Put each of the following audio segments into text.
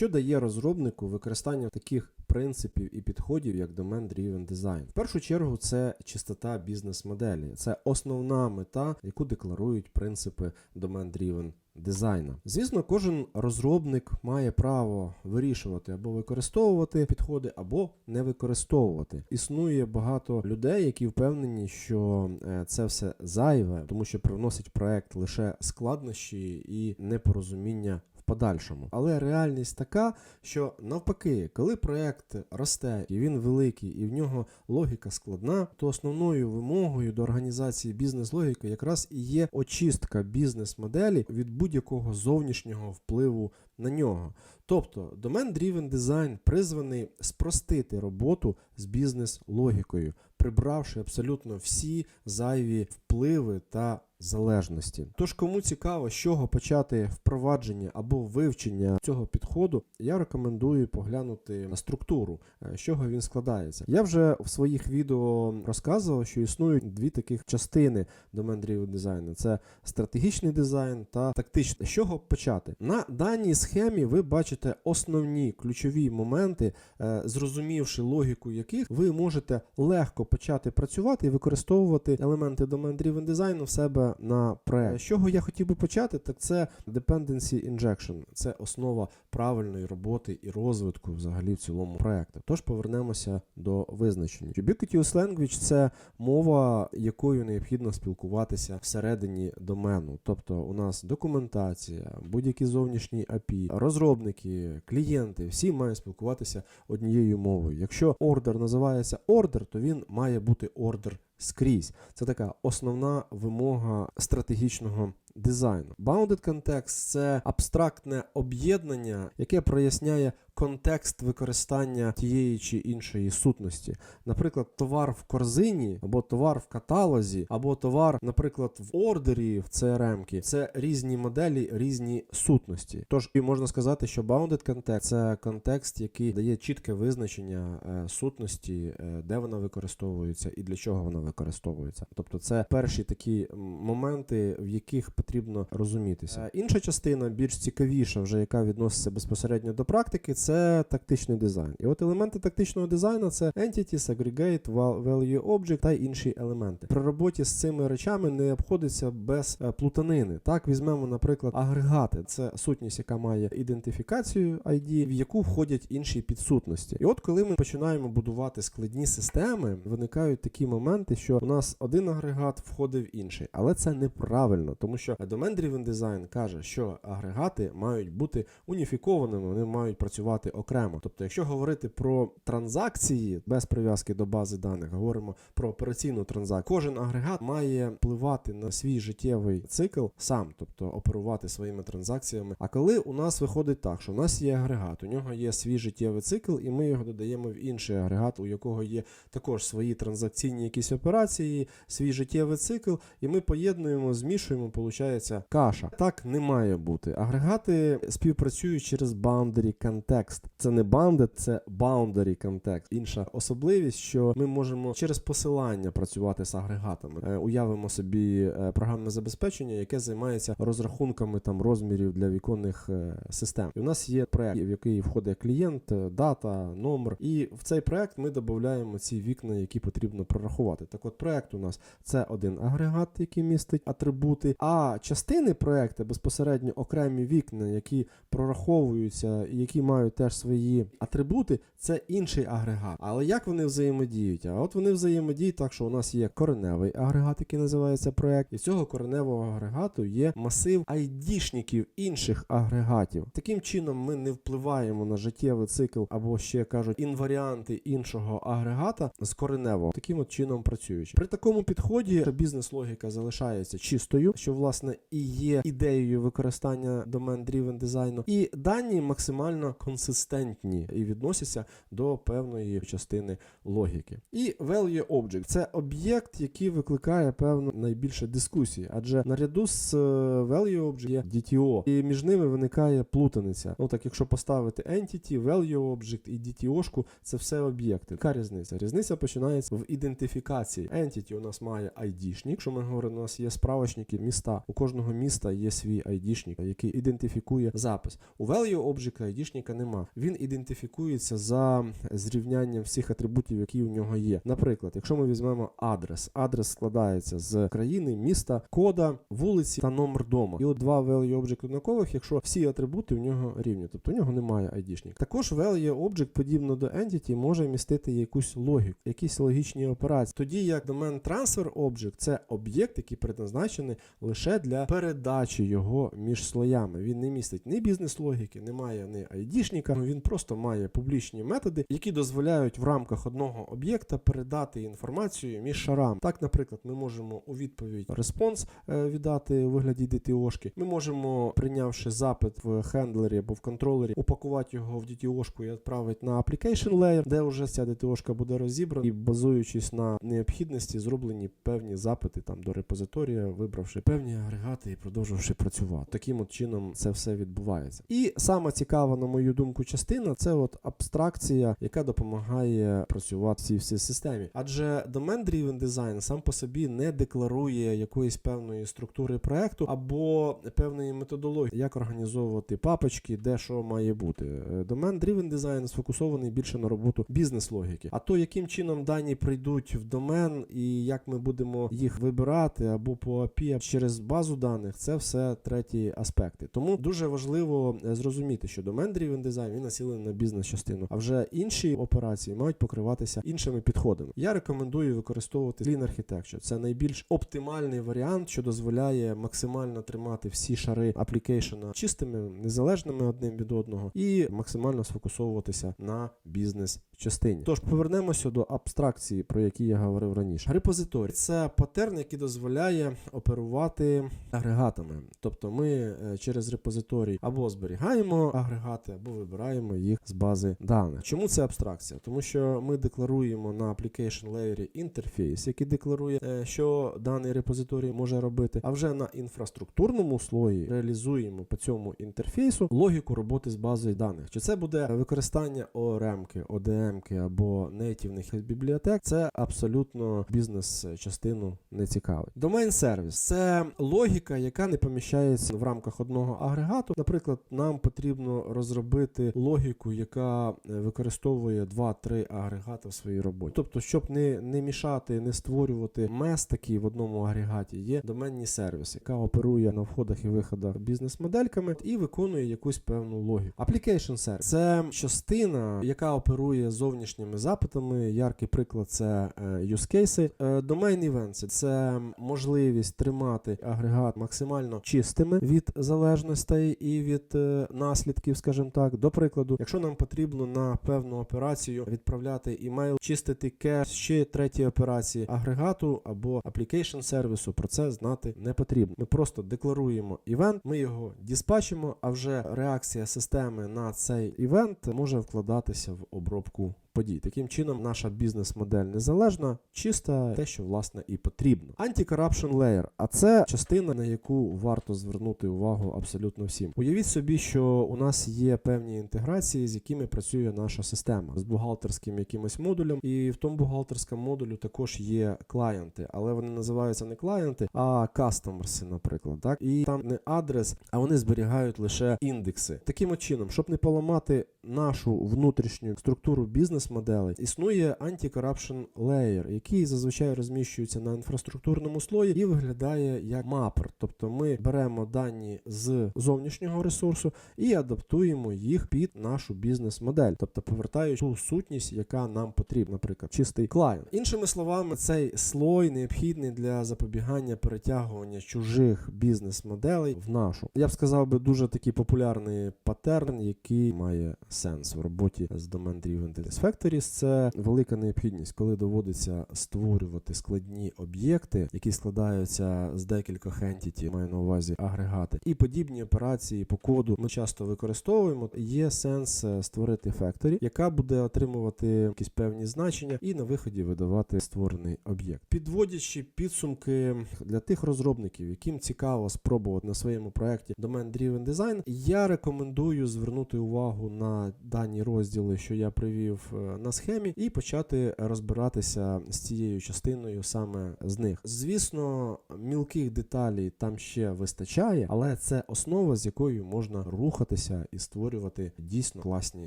Що дає розробнику використання таких принципів і підходів, як Domain Driven Design? В першу чергу, це чистота бізнес-моделі. Це основна мета, яку декларують принципи Domain Driven дизайна. Звісно, кожен розробник має право вирішувати або використовувати підходи, або не використовувати. Існує багато людей, які впевнені, що е, це все зайве, тому що привносить проект лише складнощі і непорозуміння. Подальшому, але реальність така, що навпаки, коли проект росте і він великий, і в нього логіка складна, то основною вимогою до організації бізнес-логіки якраз і є очистка бізнес-моделі від будь-якого зовнішнього впливу на нього. Тобто, Domain-Driven Design призваний спростити роботу з бізнес-логікою, прибравши абсолютно всі зайві впливи та залежності. Тож, кому цікаво, з чого почати впровадження або вивчення цього підходу, я рекомендую поглянути на структуру, е, з чого він складається. Я вже в своїх відео розказував, що існують дві таких частини Driven дизайну: це стратегічний дизайн та тактичний. З чого почати? На даній схемі ви бачите основні ключові моменти, е, зрозумівши логіку яких ви можете легко почати працювати і використовувати елементи Driven дизайну в себе на проект. З чого я хотів би почати, так це Dependency Injection. Це основа правильної роботи і розвитку взагалі в цілому проекту. Тож повернемося до визначення. Ubiquitous Language це мова, якою необхідно спілкуватися всередині домену. Тобто у нас документація, будь-які зовнішні API, розробники, клієнти, всі мають спілкуватися однією мовою. Якщо ордер називається ордер, то він має бути ордер скрізь. Це така основна вимога стратегічного дизайну. Bounded Context – це абстрактне об'єднання, яке проясняє контекст використання тієї чи іншої сутності. Наприклад, товар в корзині, або товар в каталозі, або товар, наприклад, в ордері в CRM. Це різні моделі, різні сутності. Тож і можна сказати, що Bounded Context – це контекст, який дає чітке визначення е, сутності, е, де вона використовується і для чого вона використовується. Тобто, це перші такі моменти, в яких потрібно розумітися. Е, Інша частина, більш цікавіша, вже яка відноситься безпосередньо до практики, це тактичний дизайн. І от елементи тактичного дизайну це Entities, Aggregate, Val- Value Object та інші елементи. При роботі з цими речами не обходиться без е, плутанини. Так, візьмемо, наприклад, агрегати. Це сутність, яка має ідентифікацію ID, в яку входять інші підсутності. І от коли ми починаємо будувати складні системи, виникають такі моменти, що у нас один агрегат входить в інший, але це неправильно, тому що Domain Driven Design каже, що агрегати мають бути уніфікованими, вони мають працювати окремо. Тобто, якщо говорити про транзакції без прив'язки до бази даних, говоримо про операційну транзакцію, кожен агрегат має впливати на свій життєвий цикл сам, тобто оперувати своїми транзакціями. А коли у нас виходить так, що у нас є агрегат, у нього є свій життєвий цикл, і ми його додаємо в інший агрегат, у якого є також свої транзакційні якісь операції, свій життєвий цикл, і ми поєднуємо, змішуємо, виходить каша. Так не має бути. Агрегати співпрацюють через boundary context. Це не bounded, це boundary context. Інша особливість, що ми можемо через посилання працювати з агрегатами. Е, Уявимо собі е, програмне забезпечення, яке займається розрахунками там розмірів для віконних е, систем. І у нас є проект, в який входить клієнт, дата, номер. І в цей проект ми додаємо ці вікна, які потрібно прорахувати. Так от проект у нас це один агрегат, який містить атрибути, а частини проекту безпосередньо окремі вікна, які прораховуються і які мають теж свої атрибути, це інший агрегат. Але як вони взаємодіють? А от вони взаємодіють так, що у нас є кореневий агрегат, який називається проект, і цього кореневого агрегату є масив айдішників інших агрегатів. Таким чином, ми не впливаємо на життєвий цикл або ще кажуть інваріанти іншого агрегата з кореневого. Таким от чином працюючи. При такому підході бізнес-логіка залишається чистою, що власне і є ідеєю використання домен-дрівен дизайну, і дані максимально консистентні і відносяться до певної частини логіки. І value object це об'єкт, який викликає певну найбільше дискусії, адже наряду з е, value object є DTO, і між ними виникає плутаниця. Ну так, якщо поставити entity, value object і DTO-шку, це все об'єкти. Яка різниця? Різниця починається в ідентифікації. Entity у нас має ID-шник, що ми говоримо, у нас є справочники міста у кожного міста є свій айдішник, який ідентифікує запис. У value object айдішника нема. Він ідентифікується за зрівнянням всіх атрибутів, які у нього є. Наприклад, якщо ми візьмемо адрес, адрес складається з країни, міста, кода, вулиці та номер дому. І от два value object однакових, якщо всі атрибути у нього рівні, тобто у нього немає айдішника. Також value object, подібно до entity, може містити якусь логіку, якісь логічні операції. Тоді як домен transfer object це об'єкт, який предназначений лише для передачі його між слоями. Він не містить ні бізнес-логіки, немає ні айдішника. Він просто має публічні методи, які дозволяють в рамках одного об'єкта передати інформацію між шарами. Так, наприклад, ми можемо у відповідь респонс е, віддати у вигляді DTO-шки. Ми можемо, прийнявши запит в хендлері або в контролері, упакувати його в DTO-шку і відправити на application layer, де вже ця DTO-шка буде розібрана і базуючись на необхідності, зроблені певні запити там до репозиторія, вибравши певні агрегати і продовживши працювати. Таким от чином це все відбувається. І сама цікава, на мою думку, частина це от абстракція, яка допомагає працювати в цій всій системі. Адже domain-driven design сам по собі не декларує якоїсь певної структури проекту або певної методології, як організовувати папочки, де що має бути. Domain-driven design сфокусований більше на роботу бізнес-логіки. А то, яким чином дані прийдуть в домен і як ми будемо їх вибирати або по API через базу даних, це все треті аспекти. Тому дуже важливо е, зрозуміти, що domain-driven design він націлений на бізнес-частину, а вже інші операції мають покриватися іншими підходами. Я рекомендую використовувати Lean Architecture. Це найбільш оптимальний варіант, що дозволяє максимально тримати всі шари аплікейшена чистими, незалежними одним від одного, і максимально сфокусовуватися на бізнес-частині. Тож повернемося до абстракції, про які я говорив раніше. Репозиторій це патерн, який дозволяє оперувати агрегатами. Тобто ми е, через репозиторій або зберігаємо агрегати, або вибираємо їх з бази даних. Чому це абстракція? Тому що ми декларуємо на application layer інтерфейс, який декларує, е, що даний репозиторій може робити. А вже на інфраструктурному слої реалізуємо по цьому інтерфейсу логіку роботи з базою даних. Чи це буде використання ORM-ки, або нейтівних бібліотек? Це абсолютно бізнес-частину не цікавить. Domain сервіс це логіка, яка не поміщається в рамках одного агрегату. Наприклад, нам потрібно розробити логіку, яка е, використовує 2-3 агрегати в своїй роботі. Тобто, щоб не, не мішати, не створювати мес такий в одному агрегаті, є доменні сервіси, яка оперує на входах і виходах бізнес-модельками і виконує якусь певну логіку. Application Service – це частина, яка оперує зовнішніми запитами. Яркий приклад це е, use cases. Е, Domain Events – це можливість тримати агрегат максимально чистими від залежностей і від е, наслідків, скажімо так. До прикладу, якщо нам потрібно на певну операцію відправляти імейл, чистити кеш, ще треті операції агрегату або application сервісу, про це знати не потрібно. Ми просто декларуємо івент, ми його диспачимо, а вже реакція системи на цей івент може вкладатися в обробку подій. Таким чином, наша бізнес-модель незалежна, чиста, те, що власне і потрібно. Anti-corruption layer, а це частина, на яку варто звернути увагу абсолютно всім. Уявіть собі, що у нас є певні інтеграції, з якими працює наша система з бухгалтерським якимось модулем, і в тому бухгалтерському модулю також є клієнти, але вони називаються не клієнти, а кастомерси, наприклад. Так і там не адрес, а вони зберігають лише індекси. Таким чином, щоб не поламати нашу внутрішню структуру бізнес-моделей, існує anti-corruption layer, який зазвичай розміщується на інфраструктурному слої і виглядає як мапер. Тобто ми беремо дані з зовнішнього ресурсу і адаптуємо їх під нашу бізнес-модель, тобто повертаючи ту сутність, яка нам потрібна, наприклад, чистий клієнт. Іншими словами, цей слой необхідний для запобігання перетягування чужих бізнес-моделей в нашу. Я б сказав би дуже такий популярний паттерн, який має сенс в роботі з Driven Data Factories. Це велика необхідність, коли доводиться створювати складні об'єкти, які складаються з декількох entity, маю на увазі агрегати, і подібні операції по коду ми часто використовуємо. Є сенс е, створити factory, яка буде отримувати якісь певні значення і на виході видавати створений об'єкт. Підводячи підсумки для тих розробників, яким цікаво спробувати на своєму проєкті Domain Driven Design, я рекомендую звернути увагу на дані розділи, що я привів на схемі і почати розбиратися з цією частиною саме з них. Звісно, мілких деталей там ще вистачає, але це основа, з якою можна рухатися і створювати дійсно класні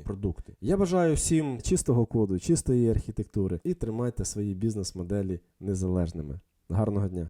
продукти. Я бажаю всім чистого коду, чистої архітектури і тримайте свої бізнес-моделі незалежними. Гарного дня!